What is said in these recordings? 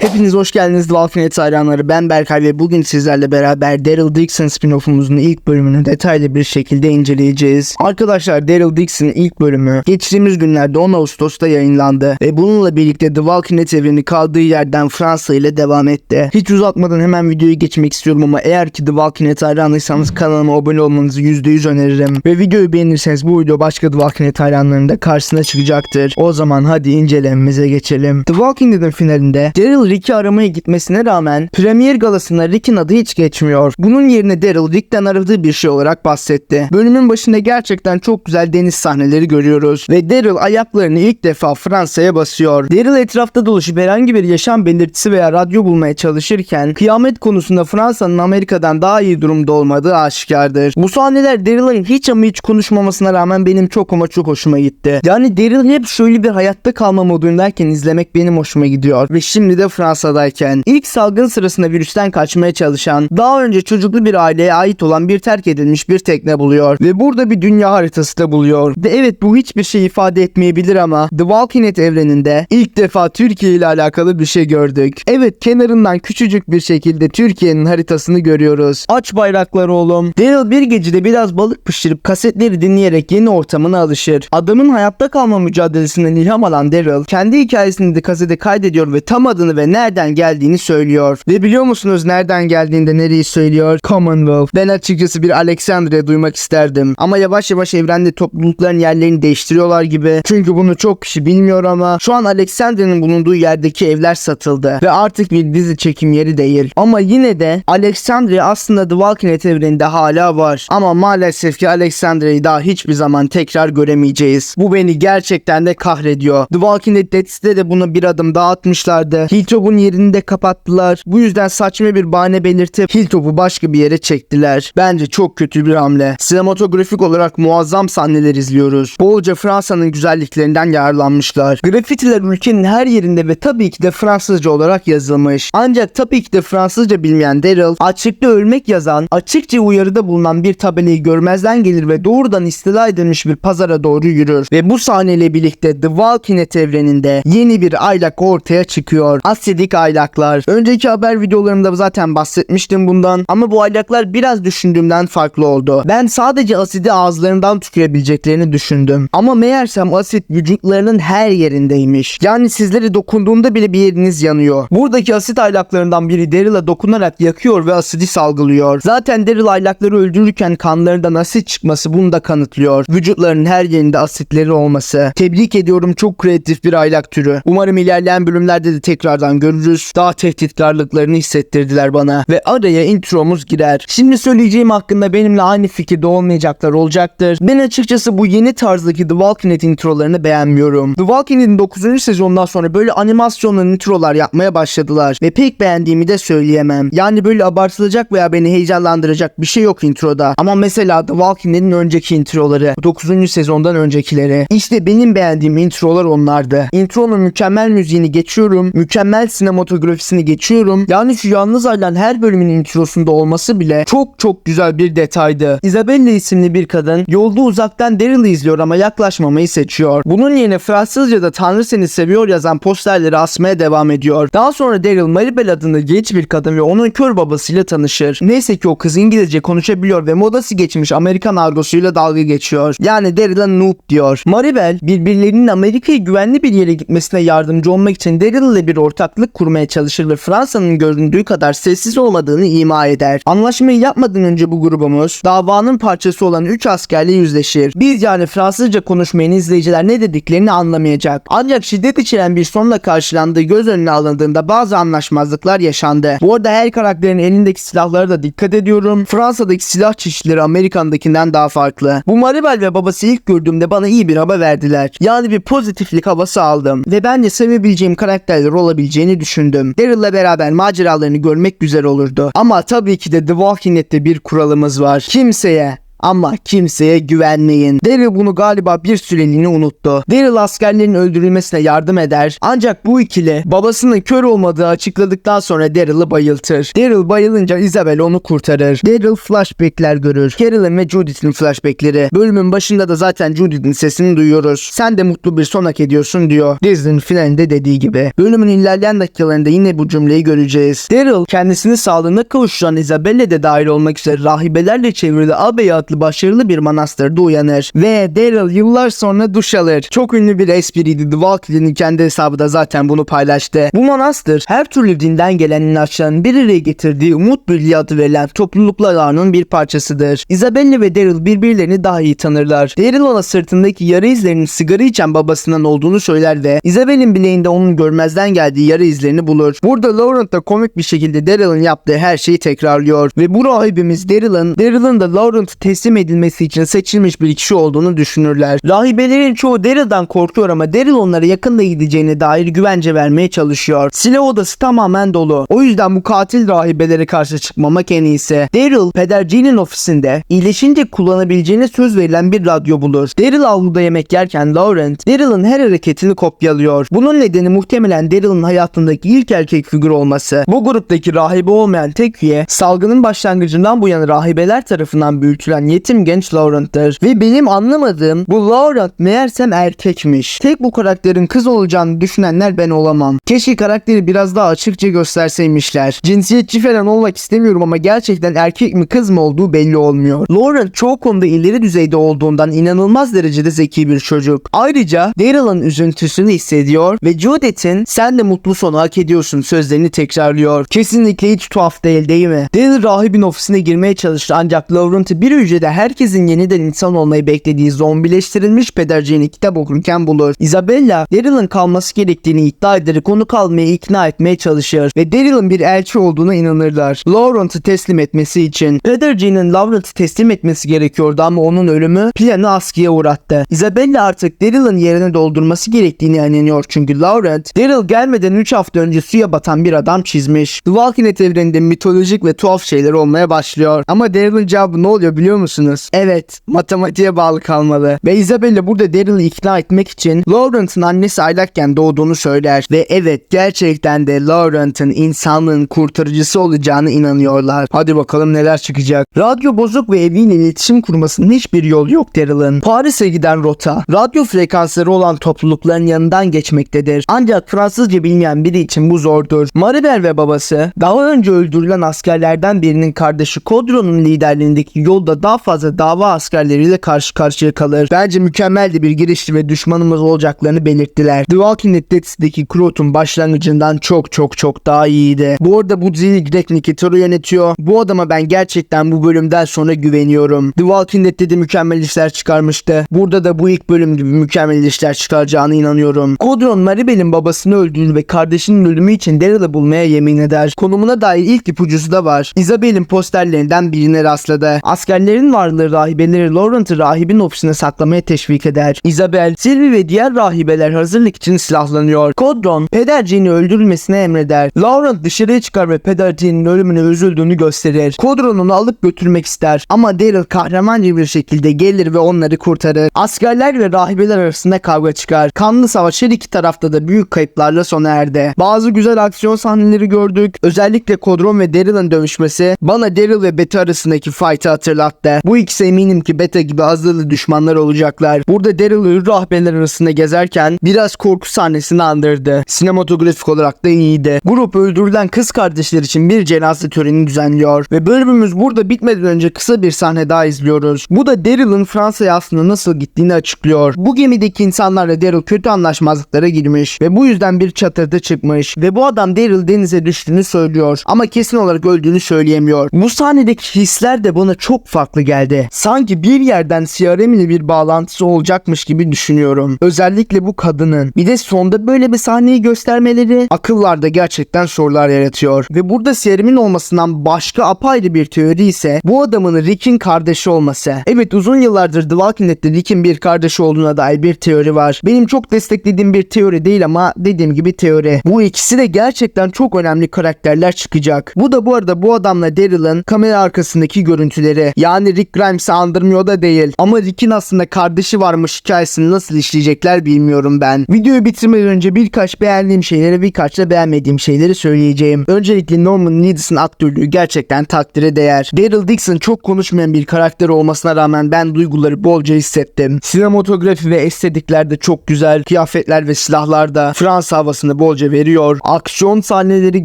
Hepiniz hoş geldiniz The Dead hayranları. Ben Berkay ve bugün sizlerle beraber Daryl Dixon spin-off'umuzun ilk bölümünü detaylı bir şekilde inceleyeceğiz. Arkadaşlar Daryl Dixon'ın ilk bölümü geçtiğimiz günlerde 10 Ağustos'ta yayınlandı ve bununla birlikte The Walking Dead evreni kaldığı yerden Fransa ile devam etti. Hiç uzatmadan hemen videoyu geçmek istiyorum ama eğer ki The Walking Dead hayranıysanız kanalıma abone olmanızı %100 öneririm. Ve videoyu beğenirseniz bu video başka The Walking Dead hayranlarının da karşısına çıkacaktır. O zaman hadi incelememize geçelim. The Walking Dead'in finalinde Daryl Rick'i aramaya gitmesine rağmen Premier galasında Rick'in adı hiç geçmiyor. Bunun yerine Daryl Rick'ten aradığı bir şey olarak bahsetti. Bölümün başında gerçekten çok güzel deniz sahneleri görüyoruz ve Daryl ayaklarını ilk defa Fransa'ya basıyor. Daryl etrafta dolaşıp herhangi bir yaşam belirtisi veya radyo bulmaya çalışırken kıyamet konusunda Fransa'nın Amerika'dan daha iyi durumda olmadığı aşikardır. Bu sahneler Daryl'ın hiç ama hiç konuşmamasına rağmen benim çok ama çok hoşuma gitti. Yani Daryl hep şöyle bir hayatta kalma modundayken izlemek benim hoşuma gidiyor. Ve şimdi de Fransa'dayken ilk salgın sırasında virüsten kaçmaya çalışan daha önce çocuklu bir aileye ait olan bir terk edilmiş bir tekne buluyor. Ve burada bir dünya haritası da buluyor. Ve evet bu hiçbir şey ifade etmeyebilir ama The Walking Dead evreninde ilk defa Türkiye ile alakalı bir şey gördük. Evet kenarından küçücük bir şekilde Türkiye'nin haritasını görüyoruz. Aç bayraklar oğlum. Daryl bir gecede biraz balık pişirip kasetleri dinleyerek yeni ortamına alışır. Adamın hayatta kalma mücadelesinden ilham alan Daryl kendi hikayesini de kasete kaydediyor ve tam adını ve nereden geldiğini söylüyor. Ve biliyor musunuz nereden geldiğinde nereyi söylüyor? Commonwealth. Ben açıkçası bir Alexandria duymak isterdim. Ama yavaş yavaş evrende toplulukların yerlerini değiştiriyorlar gibi. Çünkü bunu çok kişi bilmiyor ama şu an Alexandria'nın bulunduğu yerdeki evler satıldı. Ve artık bir dizi çekim yeri değil. Ama yine de Alexandria aslında The Walking Dead evreninde hala var. Ama maalesef ki Alexandria'yı daha hiçbir zaman tekrar göremeyeceğiz. Bu beni gerçekten de kahrediyor. The Walking Dead Dead'de de buna bir adım daha atmışlardı. Hilltop'un yerini de kapattılar. Bu yüzden saçma bir bahane belirtip Hilltop'u başka bir yere çektiler. Bence çok kötü bir hamle. Sinematografik olarak muazzam sahneler izliyoruz. Bolca Fransa'nın güzelliklerinden yararlanmışlar. Grafitiler ülkenin her yerinde ve tabii ki de Fransızca olarak yazılmış. Ancak tabii ki de Fransızca bilmeyen Daryl açıkta ölmek yazan, açıkça uyarıda bulunan bir tabelayı görmezden gelir ve doğrudan istila edilmiş bir pazara doğru yürür. Ve bu sahneyle birlikte The Walking Dead evreninde yeni bir aylak ortaya çıkıyor. Asidik aylaklar. Önceki haber videolarımda zaten bahsetmiştim bundan ama bu aylaklar biraz düşündüğümden farklı oldu. Ben sadece asidi ağızlarından tükürebileceklerini düşündüm. Ama meğersem asit vücutlarının her yerindeymiş. Yani sizleri dokunduğunda bile bir yeriniz yanıyor. Buradaki asit aylaklarından biri Daryl'a dokunarak yakıyor ve asidi salgılıyor. Zaten Daryl aylakları öldürürken kanlarından asit çıkması bunu da kanıtlıyor. Vücutlarının her yerinde asitleri olması. Tebrik ediyorum çok kreatif bir aylak türü. Umarım ilerleyen bölümlerde de tekrardan görürüz. Daha tehditkarlıklarını hissettirdiler bana. Ve araya intromuz girer. Şimdi söyleyeceğim hakkında benimle aynı fikirde olmayacaklar olacaktır. Ben açıkçası bu yeni tarzdaki The Walking Dead introlarını beğenmiyorum. The Walking Dead'in 9. sezonundan sonra böyle animasyonlu introlar yapmaya başladılar. Ve pek beğendiğimi de söyleyemem. Yani böyle abartılacak veya beni heyecanlandıracak bir şey yok introda. Ama mesela The Walking Dead'in önceki introları, 9. sezondan öncekileri. İşte benim beğendiğim introlar onlardı. Intronun mükemmel müziğini geçiyorum. Mükemmel sinematografisini geçiyorum. Yani şu Yalnız Aylan her bölümün introsunda olması bile çok çok güzel bir detaydı. Isabella isimli bir kadın yolda uzaktan Daryl'ı izliyor ama yaklaşmamayı seçiyor. Bunun yerine Fransızca'da Tanrı seni seviyor yazan posterleri asmaya devam ediyor. Daha sonra Daryl Maribel adında genç bir kadın ve onun kör babasıyla tanışır. Neyse ki o kız İngilizce konuşabiliyor ve modası geçmiş Amerikan argosuyla dalga geçiyor. Yani Daryl'a noob diyor. Maribel birbirlerinin Amerika'ya güvenli bir yere gitmesine yardımcı olmak için Daryl ile bir ortaklık kurmaya çalışır ve Fransa'nın göründüğü kadar sessiz olmadığını ima eder. Anlaşmayı yapmadan önce bu grubumuz davanın parçası olan 3 askerle yüzleşir. Biz yani Fransızca konuşmayan izleyiciler ne dediklerini anlamayacak. Ancak şiddet içeren bir sonla karşılandığı göz önüne alındığında bazı anlaşmazlıklar yaşandı. Bu arada her karakterin elindeki silahlara da dikkat ediyorum. Fransa'daki silah çeşitleri Amerikan'dakinden daha farklı. Bu Maribel ve babası ilk gördüğümde bana iyi bir hava verdiler. Yani bir pozitiflik havası aldım. Ve bence sevebileceğim karakterler olabileceğini düşündüm. Daryl'la beraber maceralarını görmek güzel olurdu. Ama tabii ki de The Walking Dead'te bir kuralımız var. Kimseye Ama kimseye güvenmeyin. Daryl bunu galiba bir süreliğine unuttu. Daryl askerlerin öldürülmesine yardım eder. Ancak bu ikili babasının kör olmadığı açıkladıktan sonra Daryl'ı bayıltır. Daryl bayılınca Isabel onu kurtarır. Daryl flashbackler görür. Carolyn ve Judith'in flashbackleri. Bölümün başında da zaten Judith'in sesini duyuyoruz. Sen de mutlu bir son hak ediyorsun diyor. Dizinin finalinde dediği gibi. Bölümün ilerleyen dakikalarında yine bu cümleyi göreceğiz. Daryl kendisini sağlığına kavuşturan Isabelle de dahil olmak üzere rahibelerle çevrili Abbey adlı başarılı bir manastırda uyanır. Ve Daryl yıllar sonra duş alır. Çok ünlü bir espriydi. The Walking'in kendi hesabı da zaten bunu paylaştı. Bu manastır her türlü dinden gelen inançların bir araya getirdiği umut birliği adı verilen topluluklar ağının bir parçasıdır. Isabelle ve Daryl birbirlerini daha iyi tanırlar. Daryl ona sırtındaki yara izlerinin sigara içen babasından olduğunu söyler ve Isabelle'in bileğinde onun görmezden geldiği yara izlerini bulur. Burada Laurent da komik bir şekilde Daryl'ın yaptığı her şeyi tekrarlıyor ve bu rahibimiz Daryl'ın Daryl'ın da Laurent'ı teslim edilmesi için seçilmiş bir kişi olduğunu düşünürler. Rahibelerin çoğu Daryl'dan korkuyor ama Daryl onlara yakında gideceğine dair güvence vermeye çalışıyor. Silah odası tamamen dolu. O yüzden bu katil rahibelere karşı çıkmamak en iyisi. Daryl, Peder Jean'in ofisinde iyileşince kullanabileceğine söz verilen bir radyo bulur. Daryl avluda yemek yerken Laurent, Daryl'ın her hareketini kopyalıyor. Bunun nedeni muhtemelen Daryl'ın hayatındaki ilk erkek figür olması. Bu gruptaki rahibe olmayan tek üye, salgının başlangıcından bu yana rahibeler tarafından büyütülen yetim genç Laurent'tır. Ve benim anlamadığım bu Laurent meğersem erkekmiş. Tek bu karakterin kız olacağını düşünenler ben olamam. Keşke karakteri biraz daha açıkça gösterseymişler. Cinsiyetçi falan olmak istemiyorum ama gerçekten erkek mi kız mı olduğu belli olmuyor. Laurent çoğu konuda ileri düzeyde olduğundan inanılmaz derecede zeki bir çocuk. Ayrıca Daryl'ın üzüntüsünü hissediyor ve Judith'in sen de mutlu sonu hak ediyorsun sözlerini tekrarlıyor. Kesinlikle hiç tuhaf değil değil mi? Daryl rahibin ofisine girmeye çalıştı ancak Laurent'ı bir hücrede herkesin yeniden insan olmayı beklediği zombileştirilmiş pederciğini kitap okurken bulur. Isabella Daryl'ın kalması gerektiğini iddia ederek onu kalmaya ikna etmeye çalışır ve Daryl'ın bir elçi olduğuna inanırlar. Laurent'ı teslim etmesi için. Pederciğinin Laurent'ı teslim etmesi gerekiyordu ama onun ölümü planı askıya uğrattı. Isabella artık Daryl'ın yerine doldurması gerektiğini inanıyor çünkü Laurent, Daryl gelmeden 3 hafta önce suya batan bir adam çizmiş. The Walking Dead evreninde mitolojik ve tuhaf şeyler olmaya başlıyor. Ama Daryl'ın cevabı ne oluyor biliyor musunuz? Evet, matematiğe bağlı kalmalı. Ve Isabella burada Daryl'ı ikna etmek için Laurent'ın annesi aylakken doğduğunu söyler. Ve evet gerçekten de Laurent'ın insanlığın kurtarıcısı olacağını inanıyorlar. Hadi bakalım neler çıkacak. Radyo bozuk ve eviyle iletişim kurmasının hiçbir yol yok Daryl'ın. Paris'e giden rota, radyo frekansları olan toplulukların yanından geçmektedir. Ancak Fransızca bilmeyen biri için bu zordur. Maribel ve babası daha önce öldürülen askerlerden birinin kardeşi Kodro'nun liderliğindeki yolda daha fazla dava askerleriyle karşı karşıya kalır. Bence mükemmel de bir girişti ve düşmanımız olacaklarını belirttiler. The Walking Dead dizisindeki başlangıcından çok çok çok daha iyiydi. Bu arada bu diziyi Greg Nicotero yönetiyor. Bu adama ben gerçekten bu bölümden sonra güveniyorum. The Walking Dead'de de mükemmel işler çıkarmıştı. Burada da bu ilk bölüm gibi mükemmel işler çıkaracağına inanıyorum. Kodron Maribel'in babasını öldüğünü ve kardeşinin ölümü için Daryl'ı bulmaya yemin eder. Konumuna dair ilk ipucusu da var. Isabel'in posterlerinden birine rastladı. Askerlerin varlığı rahibeleri Laurent'ı rahibin ofisine saklamaya teşvik eder. Isabel, Sylvie ve diğer rahibeler hazırlık için silahlanıyor. Kodron, Pederciğini öldürülmesine emreder. Laurent dışarıya çıkar ve Pederciğinin ölümüne üzüldüğünü gösterir. Kodron onu alıp götürmek ister. Ama Daryl kahramanca bir şekilde gelir ve onları kurtarır. Askerler ve rahibeler arasında kavga çıkar. Kanlı savaş her iki tarafta da büyük kayıplarla sona erdi. Bazı güzel aksiyon sahneleri gördük. Özellikle Kodron ve Daryl'ın dövüşmesi bana Daryl ve Beta arasındaki fight'ı hatırlattı. Bu ikisi eminim ki Beta gibi azılı düşmanlar olacaklar. Burada Daryl ve rahbeler arasında gezerken biraz korku sahnesini andırdı. Sinematografik olarak da iyiydi. Grup öldürülen kız kardeşler için bir cenaze töreni düzenliyor ve bölümümüz burada bitmeden önce kısa bir sahne daha izliyoruz. Bu da Daryl'ın Fransa'ya aslında nasıl gittiğini açıklıyor. Bu gemideki insanlarla Daryl kötü anlaşmazlıklara girmiş ve bu yüzden bir çatırda çıkmış ve bu adam Daryl denize düştüğünü söylüyor ama kesin olarak öldüğünü söyleyemiyor. Bu sahnedeki hisler de bana çok farklı geldi. Sanki bir yerden CRM ile bir bağlantısı olacakmış gibi düşünüyorum. Özellikle bu kadının. Bir de sonda böyle bir sahneyi göstermeleri akıllarda gerçekten sorular yaratıyor. Ve burada CRM'in olmasından başka apayrı bir teori ise bu adamın Rick'in kardeşi olması. Evet uzun yıllardır The Walking Dead'de Rick'in bir kardeşi olduğuna dair bir teori var. Benim çok desteklediğim bir teori değil ama dediğim gibi teori. Bu ikisi de gerçekten çok önemli karakterler çıkacak. Bu da bu arada bu adamla Daryl'ın kamera arkasındaki görüntüleri. Yani Yani Rick Grimes'i andırmıyor da değil. Ama Rick'in aslında kardeşi varmış hikayesini nasıl işleyecekler bilmiyorum ben. Videoyu bitirmeden önce birkaç beğendiğim şeyleri birkaç da beğenmediğim şeyleri söyleyeceğim. Öncelikle Norman Reedus'ın aktörlüğü gerçekten takdire değer. Daryl Dixon çok konuşmayan bir karakter olmasına rağmen ben duyguları bolca hissettim. Sinematografi ve estetikler de çok güzel. Kıyafetler ve silahlar da Fransa havasını bolca veriyor. Aksiyon sahneleri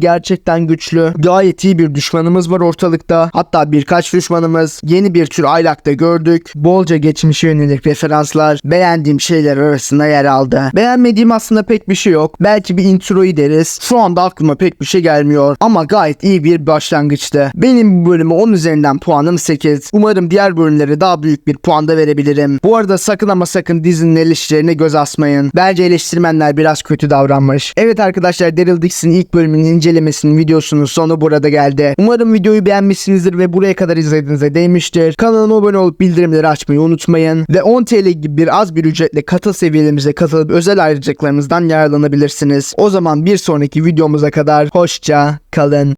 gerçekten güçlü. Gayet iyi bir düşmanımız var ortalıkta. Hatta birkaç düşmanımız. Yeni bir tür aylakta gördük. Bolca geçmişe yönelik referanslar beğendiğim şeyler arasında yer aldı. Beğenmediğim aslında pek bir şey yok. Belki bir introyu deriz. Şu anda aklıma pek bir şey gelmiyor. Ama gayet iyi bir başlangıçtı. Benim bu bölümü 10 üzerinden puanım 8. Umarım diğer bölümlere daha büyük bir puan da verebilirim. Bu arada sakın ama sakın dizinin eleştirilerine göz asmayın. Bence eleştirmenler biraz kötü davranmış. Evet arkadaşlar Daryl Dix'in ilk bölümünün incelemesinin videosunun sonu burada geldi. Umarım videoyu beğenmişsinizdir ve buraya kadar izlediğinize değmiştir. Kanalıma abone olup bildirimleri açmayı unutmayın. Ve 10 TL gibi bir az bir ücretle katıl seviyelerimize katılıp özel ayrıcalıklarımızdan yararlanabilirsiniz. O zaman bir sonraki videomuza kadar hoşça kalın.